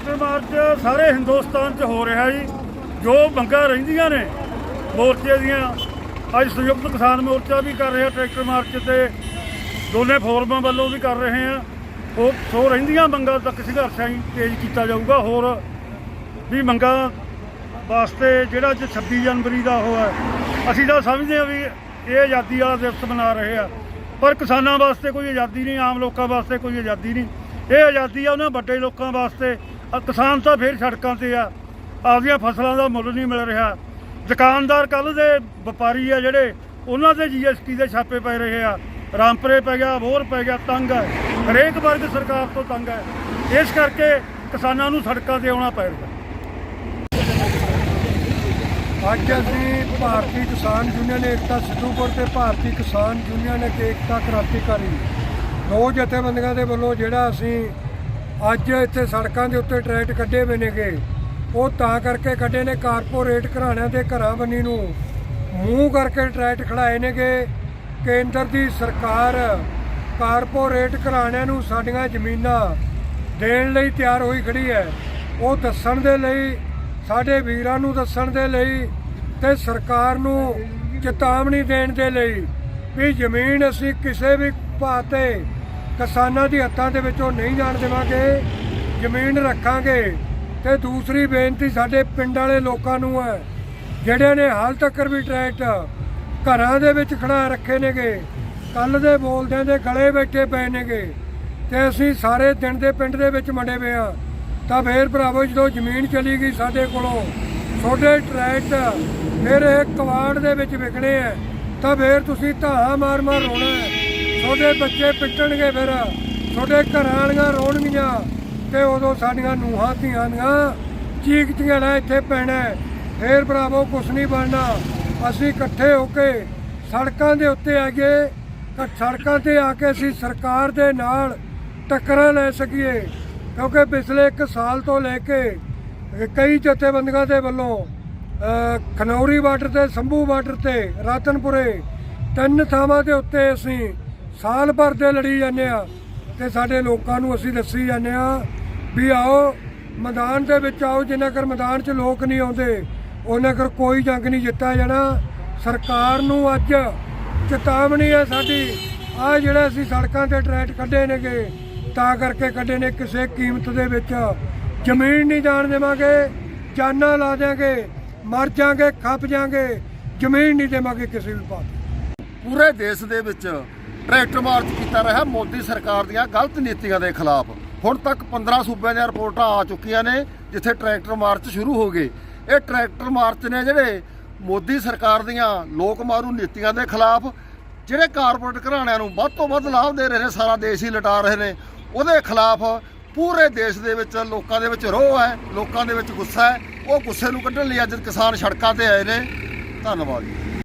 Tractor March ਸਾਰੇ ਹਿੰਦੁਸਤਾਨ 'ਚ ਹੋ ਰਿਹਾ ਜੀ। ਜੋ ਮੰਗਾਂ ਰਹਿੰਦੀਆਂ ਨੇ ਮੋਰਚੇ ਦੀਆਂ, ਅੱਜ ਸੰਯੁਕਤ ਕਿਸਾਨ ਮੋਰਚਾ ਵੀ ਕਰ ਰਿਹਾ ਟਰੈਕਟਰ ਮਾਰਚ ਤੇ। ਦੋਨੇ ਫੋਰਮਾਂ ਵੱਲੋਂ ਵੀ ਕਰ ਰਹੇ ਆ ਉਹ ਸੋ ਰਹਿੰਦੀਆਂ ਮੰਗਾਂ ਤੱਕ ਸੰਘਰਸ਼ ਹੀ ਤੇਜ਼ ਕੀਤਾ ਜਾਊਗਾ। ਹੋਰ ਵੀ ਮੰਗਾਂ ਵਾਸਤੇ ਜਿਹੜਾ ਅੱਜ 26 ਜਨਵਰੀ ਦਾ ਉਹ ਹੈ। ਅਸੀਂ ਤਾਂ ਸਮਝਦੇ ਹਾਂ ਵੀ ਇਹ ਆਜ਼ਾਦੀ ਵਾਲਾ ਦਿਵਸ ਮਨਾ ਰਹੇ ਆ। ਪਰ ਕਿਸਾਨਾਂ ਵਾਸਤੇ ਕੋਈ ਆਜ਼ਾਦੀ ਨਹੀਂ, ਆਮ ਲੋਕਾਂ ਵਾਸਤੇ ਕੋਈ ਆਜ਼ਾਦੀ ਨਹੀਂ। ਇਹ ਆਜ਼ਾਦੀ ਆ ਉਹਨਾਂ ਵੱਡੇ ਲੋਕਾਂ ਵਾਸਤੇ ਕਿਸਾਨ ਤਾਂ ਫੇਰ ਸੜਕਾਂ ਤੇ ਆ। ਆਪਦੀਆਂ ਫਸਲਾਂ ਦਾ ਮੁੱਲ ਨਹੀਂ ਮਿਲ ਰਿਹਾ। ਦੁਕਾਨਦਾਰ ਕੱਲ ਦੇ ਵਪਾਰੀ ਆ ਜਿਹੜੇ, ਉਹਨਾਂ ਦੇ ਜੀਐਸਟੀ ਦੇ ਛਾਪੇ ਪੈ ਰਹੇ ਆ। ਰਾਮਪਰੇ ਪੈ ਗਿਆ ਹੋਰ ਪੈ ਗਿਆ, ਤੰਗ ਹੈ ਹਰੇਕ ਵਰਗ ਸਰਕਾਰ ਤੋਂ ਤੰਗ ਹੈ ਇਸ ਕਰਕੇ ਕਿਸਾਨਾਂ ਨੂੰ ਸੜਕਾਂ ਤੇ ਆਉਣਾ ਪੈ ਰਿਹਾ। ਅੱਜ ਅਸੀਂ ਭਾਰਤੀ ਕਿਸਾਨ ਯੂਨੀਅਨ ਏਕਤਾ ਸਿੱਧੂਪੁਰ ਤੇ ਭਾਰਤੀ ਕਿਸਾਨ ਯੂਨੀਅਨ ਏਕਤਾ ਕ੍ਰਾਂਤੀਕਾਰੀ ਦੋ ਜਥੇਬੰਦੀਆਂ ਦੇ ਵੱਲੋਂ ਜਿਹੜਾ ਅਸੀਂ ਅੱਜ ਇੱਥੇ ਸੜਕਾਂ ਦੇ ਉੱਤੇ ਟਰੈਕਟ ਕੱਢੇ ਹੋਏ ਨੇਗੇ। ਉਹ ਤਾਂ ਕਰਕੇ ਕੱਢੇ ਨੇ ਕਾਰਪੋਰੇਟ ਘਰਾਣਿਆਂ ਦੇ ਘਰਾਂ ਬੰਨੀ ਨੂੰ। ਮੂੰਹ ਕਰਕੇ ਟਰੈਕਟ ਖੜਾਏ ਨੇਗੇ। ਕੇਂਦਰ ਦੀ ਸਰਕਾਰ ਕਾਰਪੋਰੇਟ ਘਰਾਣਿਆਂ ਨੂੰ ਸਾਡੀਆਂ ਜ਼ਮੀਨਾਂ ਦੇਣ ਲਈ ਤਿਆਰ ਹੋਈ ਖੜੀ ਹੈ। ਉਹ ਦੱਸਣ ਦੇ ਲਈ, ਸਾਡੇ ਵੀਰਾਂ ਨੂੰ ਦੱਸਣ ਦੇ ਲਈ ਤੇ ਸਰਕਾਰ ਨੂੰ ਚੇਤਾਵਨੀ ਦੇਣ ਦੇ ਲਈ ਵੀ ਜ਼ਮੀਨ ਅਸੀਂ ਕਿਸੇ ਵੀ ਭਾਅ ਤੇ ਕਿਸਾਨਾਂ ਦੀ ਹੱਥਾਂ ਦੇ ਵਿੱਚੋਂ ਨਹੀਂ ਜਾਣ ਦੇਵਾਂਗੇ, ਜ਼ਮੀਨ ਰੱਖਾਂਗੇ ਤੇ ਦੂਸਰੀ ਬੇਨਤੀ ਸਾਡੇ ਪਿੰਡ ਵਾਲੇ ਲੋਕਾਂ ਨੂੰ ਹੈ ਜਿਹੜੇ ਨੇ ਹਾਲ ਤੱਕ ਵੀ ਟਰੈਕਟ ਘਰਾਂ ਦੇ ਵਿੱਚ ਖੜਾ ਰੱਖੇ ਨੇਗੇ ਕੱਲ ਦੇ ਬੋਲਦਿਆਂ ਦੇ ਗਲੇ ਬੈਠੇ ਪਏ ਨੇਗੇ, ਤੇ ਅਸੀਂ ਸਾਰੇ ਦਿਨ ਦੇ ਪਿੰਡ ਦੇ ਵਿੱਚ ਮੰਡੇ ਪਏ ਆ ਤਾਂ ਫੇਰ ਭਰਾਵੋ, ਜਦੋਂ ਜ਼ਮੀਨ ਚਲੀ ਗਈ ਸਾਡੇ ਕੋਲੋਂ ਛੋਟੇ ਟਰੈਕਟ ਫਿਰ ਇਹ ਕਵਾੜ ਦੇ ਵਿੱਚ ਵਿਕਣੇ ਆ ਤਾਂ ਫੇਰ ਤੁਸੀਂ ਧਾਹਾਂ ਮਾਰ ਮਾਰ ਰੋਣਾ ਹੈ। ਤੁਹਾਡੇ ਬੱਚੇ ਪਿੱਟਣਗੇ ਫਿਰ। ਤੁਹਾਡੇ ਘਰਾਂ ਵਾਲੀਆਂ ਰੋਣਗੀਆਂ ਤੇ ਉਦੋਂ ਸਾਡੀਆਂ ਨੂਹਾਂ ਧੀਆਂ ਦੀਆਂ ਚੀਕ ਚਿਹੜਾ ਇੱਥੇ ਪੈਣਾ ਹੈ। ਫੇਰ ਭਰਾਵੋ, ਕੁਛ ਨਹੀਂ ਬਣਨਾ। ਅਸੀਂ ਇਕੱਠੇ ਹੋ ਕੇ ਸੜਕਾਂ ਦੇ ਉੱਤੇ ਆ ਗਏ ਸੜਕਾਂ ਤੇ ਆ ਕੇ ਅਸੀਂ ਸਰਕਾਰ ਦੇ ਨਾਲ ਟੱਕਰਾਂ ਲੈ ਸਕੀਏ। ਕਿਉਂਕਿ ਪਿਛਲੇ 1 ਸਾਲ ਤੋਂ ਲੈ ਕੇ ਕਈ ਜਥੇਬੰਦੀਆਂ ਦੇ ਵੱਲੋਂ ਖਨੌਰੀ ਬਾਰਡਰ ਤੇ, ਸੰਭੂ ਬਾਰਡਰ ਤੇ, ਰਾਤਨਪੁਰੇ ਤਿੰਨ ਥਾਵਾਂ ਦੇ ਉੱਤੇ ਅਸੀਂ ਸਾਲ ਭਰ ਦੇ ਲੜੀ ਜਾਂਦੇ ਆ ਤੇ ਸਾਡੇ ਲੋਕਾਂ ਨੂੰ ਅਸੀਂ ਦੱਸੀ ਜਾਂਦੇ ਆ ਵੀ ਆਓ, ਮੈਦਾਨ ਦੇ ਵਿੱਚ ਆਓ, ਜਿੰਨਾ ਕਰ ਮੈਦਾਨ 'ਚ ਲੋਕ ਨਹੀਂ ਆਉਂਦੇ, ਉਹਨਾਂ ਕਰ ਕੋਈ ਜੰਗ ਨਹੀਂ ਜਿੱਤਿਆ ਜਾਣਾ। ਸਰਕਾਰ ਨੂੰ ਅੱਜ ਚੇਤਾਵਨੀ ਹੈ ਸਾਡੀ, ਆ ਜਿਹੜਾ ਅਸੀਂ ਸੜਕਾਂ ਤੇ ਟਰੈਕਟ ਕੱਢੇ ਨੇਗੇ, ਤਾਂ ਕਰਕੇ ਕੱਢੇ ਨੇ ਕਿਸੇ ਕੀਮਤ ਦੇ ਵਿੱਚ। ਜ਼ਮੀਨ ਨਹੀਂ ਜਾਣ ਦੇਵਾਂਗੇ, ਜਾਨਾਂ ਲਾ ਦਿਆਂਗੇ, ਮਰ ਜਾਾਂਗੇ, ਖੱਪ ਜਾਾਂਗੇ, ਜ਼ਮੀਨ ਨਹੀਂ ਦੇਵਾਂਗੇ ਕਿਸੇ ਵੀ ਪਾਸੇ ਪੂਰੇ ਦੇਸ਼ ਦੇ ਵਿੱਚ ਟਰੈਕਟਰ ਮਾਰਚ ਕੀਤਾ ਰਿਹਾ ਮੋਦੀ ਸਰਕਾਰ ਦੀਆਂ ਗਲਤ ਨੀਤੀਆਂ ਦੇ ਖਿਲਾਫ। ਹੁਣ ਤੱਕ 15 ਸੂਬਿਆਂ ਦੀਆਂ ਰਿਪੋਰਟਾਂ ਆ ਚੁੱਕੀਆਂ ਨੇ, ਜਿੱਥੇ ਟਰੈਕਟਰ ਮਾਰਚ ਸ਼ੁਰੂ ਹੋ ਗਏ। ਇਹ ਟਰੈਕਟਰ ਮਾਰਚ ਨੇ ਜਿਹੜੇ ਮੋਦੀ ਸਰਕਾਰ ਦੀਆਂ ਲੋਕ ਮਾਰੂ ਨੀਤੀਆਂ ਦੇ ਖਿਲਾਫ, ਜਿਹੜੇ ਕਾਰਪੋਰੇਟ ਘਰਾਣਿਆਂ ਨੂੰ ਵੱਧ ਤੋਂ ਵੱਧ ਲਾਭ ਦੇ ਰਹੇ ਨੇ ਸਾਰਾ ਦੇਸ਼ ਹੀ ਲਟਾ ਰਹੇ ਨੇ, ਉਹਦੇ ਖਿਲਾਫ ਪੂਰੇ ਦੇਸ਼ ਦੇ ਵਿੱਚ ਲੋਕਾਂ ਦੇ ਵਿੱਚ ਰੋਹ ਹੈ, ਲੋਕਾਂ ਦੇ ਵਿੱਚ ਗੁੱਸਾ ਹੈ। ਉਹ ਗੁੱਸੇ ਨੂੰ ਕੱਢਣ ਲਈ ਅੱਜ ਕਿਸਾਨ ਸੜਕਾਂ ਤੇ ਆਏ ਨੇ। ਧੰਨਵਾਦ ਜੀ।